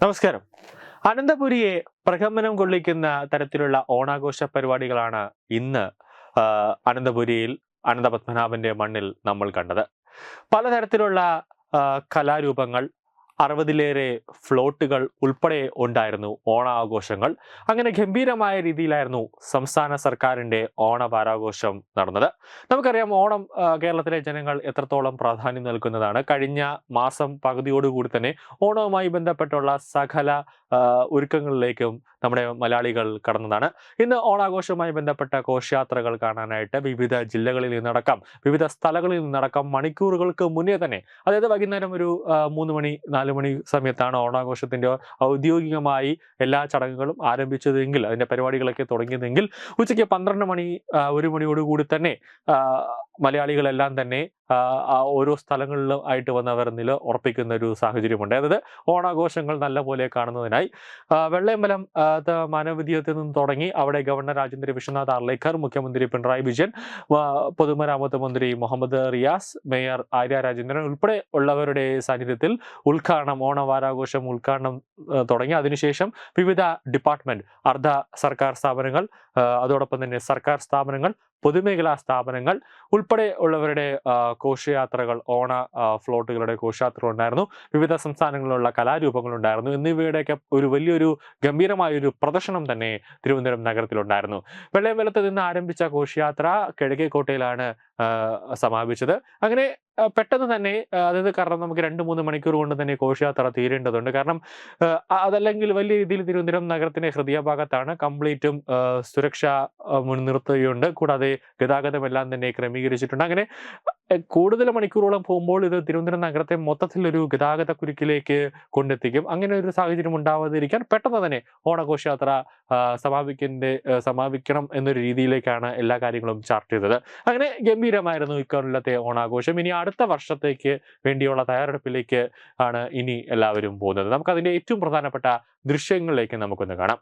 നമസ്കാരം. അനന്തപുരിയെ പ്രകമ്പനം കൊള്ളിക്കുന്ന തരത്തിലുള്ള ഓണാഘോഷ പരിപാടികളാണ് ഇന്ന് അനന്തപുരിയിൽ അനന്തപത്മനാഭന്റെ മണ്ണിൽ നമ്മൾ കണ്ടത്. പലതരത്തിലുള്ള കലാരൂപങ്ങൾ അറുപതിലേറെ ഫ്ലോട്ടുകൾ ഉൾപ്പെടെ ഉണ്ടായിരുന്നു ഓണാഘോഷങ്ങൾ. അങ്ങനെ ഗംഭീരമായ രീതിയിലായിരുന്നു സംസ്ഥാന സർക്കാരിന്റെ ഓണ വാരാഘോഷം നടന്നത്. നമുക്കറിയാം ഓണം കേരളത്തിലെ ജനങ്ങൾ എത്രത്തോളം പ്രാധാന്യം നൽകുന്നതാണ്. കഴിഞ്ഞ മാസം പകുതിയോടുകൂടി തന്നെ ഓണവുമായി ബന്ധപ്പെട്ടുള്ള സകല ഒരുക്കങ്ങളിലേക്കും നമ്മുടെ മലയാളികൾ കടന്നതാണ്. ഇന്ന് ഓണാഘോഷവുമായി ബന്ധപ്പെട്ട ഘോഷയാത്രകൾ കാണാനായിട്ട് വിവിധ ജില്ലകളിൽ നിന്നടക്കം വിവിധ സ്ഥലങ്ങളിൽ നിന്നടക്കം മണിക്കൂറുകൾക്ക് മുന്നേ തന്നെ അതായത് വൈകുന്നേരം ഒരു മൂന്ന് മണി നാല് മണി സമയത്താണ് ഓണാഘോഷത്തിന്റെ ഔദ്യോഗികമായി എല്ലാ ചടങ്ങുകളും ആരംഭിച്ചതെങ്കിൽ അതിന്റെ പരിപാടികളൊക്കെ തുടങ്ങിയതെങ്കിൽ ഉച്ചയ്ക്ക് പന്ത്രണ്ട് മണി ഒരു മണിയോടുകൂടി തന്നെ മലയാളികളെല്ലാം തന്നെ ഓരോ സ്ഥലങ്ങളിലും ആയിട്ട് വന്നവർ നില ഉറപ്പിക്കുന്ന ഒരു സാഹചര്യമുണ്ട്. അതായത് ഓണാഘോഷങ്ങൾ നല്ലപോലെ കാണുന്നതിനായി വെള്ളയമ്പലം മാനവവിദ്യത്തിൽ നിന്ന് തുടങ്ങി അവിടെ ഗവർണർ രാജേന്ദ്ര വിശ്വനാഥ് ആർലേക്കർ മുഖ്യമന്ത്രി പിണറായി വിജയൻ പൊതുമരാമത്ത് മന്ത്രി മുഹമ്മദ് റിയാസ് മേയർ ആര്യ രാജേന്ദ്രൻ ഉൾപ്പെടെ ഉള്ളവരുടെ സാന്നിധ്യത്തിൽ ഉദ്ഘാടനം ഓണവാരാഘോഷം ഉദ്ഘാടനം തുടങ്ങി. അതിനുശേഷം വിവിധ ഡിപ്പാർട്ട്മെന്റ് അർദ്ധ സർക്കാർ സ്ഥാപനങ്ങൾ അതോടൊപ്പം തന്നെ സർക്കാർ സ്ഥാപനങ്ങൾ പൊതുമേഖലാ സ്ഥാപനങ്ങൾ ഉൾപ്പെടെ ഉള്ളവരുടെ കോശയാത്രകൾ ഓണ ഫ്ലോട്ടുകളുടെ ഘോഷയാത്രകൾ ഉണ്ടായിരുന്നു. വിവിധ സംസ്ഥാനങ്ങളിലുള്ള കലാരൂപങ്ങൾ ഉണ്ടായിരുന്നു. എന്നിവയുടെയൊക്കെ ഒരു വലിയൊരു ഗംഭീരമായ ഒരു പ്രദർശനം തന്നെ തിരുവനന്തപുരം നഗരത്തിലുണ്ടായിരുന്നു. വെള്ളയമ്പലത്ത് നിന്ന് ആരംഭിച്ച ഘോഷയാത്ര കിഴക്കേക്കോട്ടയിലാണ് സമാപിച്ചത്. അങ്ങനെ പെട്ടെന്ന് തന്നെ അതായത് കാരണം നമുക്ക് രണ്ട് മൂന്ന് മണിക്കൂർ കൊണ്ട് തന്നെ ഘോഷയാത്ര തീരേണ്ടതുണ്ട്. കാരണം അതല്ലെങ്കിൽ വലിയ രീതിയിൽ തിരുവനന്തപുരം നഗരത്തിന്റെ ഹൃദയഭാഗത്താണ് കംപ്ലീറ്റും സുരക്ഷ മുൻനിർത്തുകയുണ്ട് കൂടാതെ ഗതാഗതമെല്ലാം തന്നെ ക്രമീകരിച്ചിട്ടുണ്ട്. അങ്ങനെ കൂടുതൽ മണിക്കൂറോളം പോകുമ്പോൾ ഇത് തിരുവനന്തപുരം നഗരത്തെ മൊത്തത്തിലൊരു ഗതാഗത കുരുക്കിലേക്ക് കൊണ്ടെത്തിക്കും. അങ്ങനെ ഒരു സാഹചര്യം ഉണ്ടാവാതിരിക്കാൻ പെട്ടെന്ന് തന്നെ ഓണഘോഷയാത്ര സമാപിക്കേണ്ട സമാപിക്കണം എന്നൊരു രീതിയിലേക്കാണ് എല്ലാ കാര്യങ്ങളും ചാർട്ട് ചെയ്തത്. അങ്ങനെ ഗംഭീരമായിരുന്നു ഇക്കൊല്ലത്തെ ഓണാഘോഷം. ഇനി അടുത്ത വർഷത്തേക്ക് വേണ്ടിയുള്ള തയ്യാറെടുപ്പിലേക്ക് ആണ് ഇനി എല്ലാവരും പോകുന്നത്. നമുക്ക് അതിന്റെ ഏറ്റവും പ്രധാനപ്പെട്ട ദൃശ്യങ്ങളിലേക്ക് നമുക്കൊന്ന് കാണാം.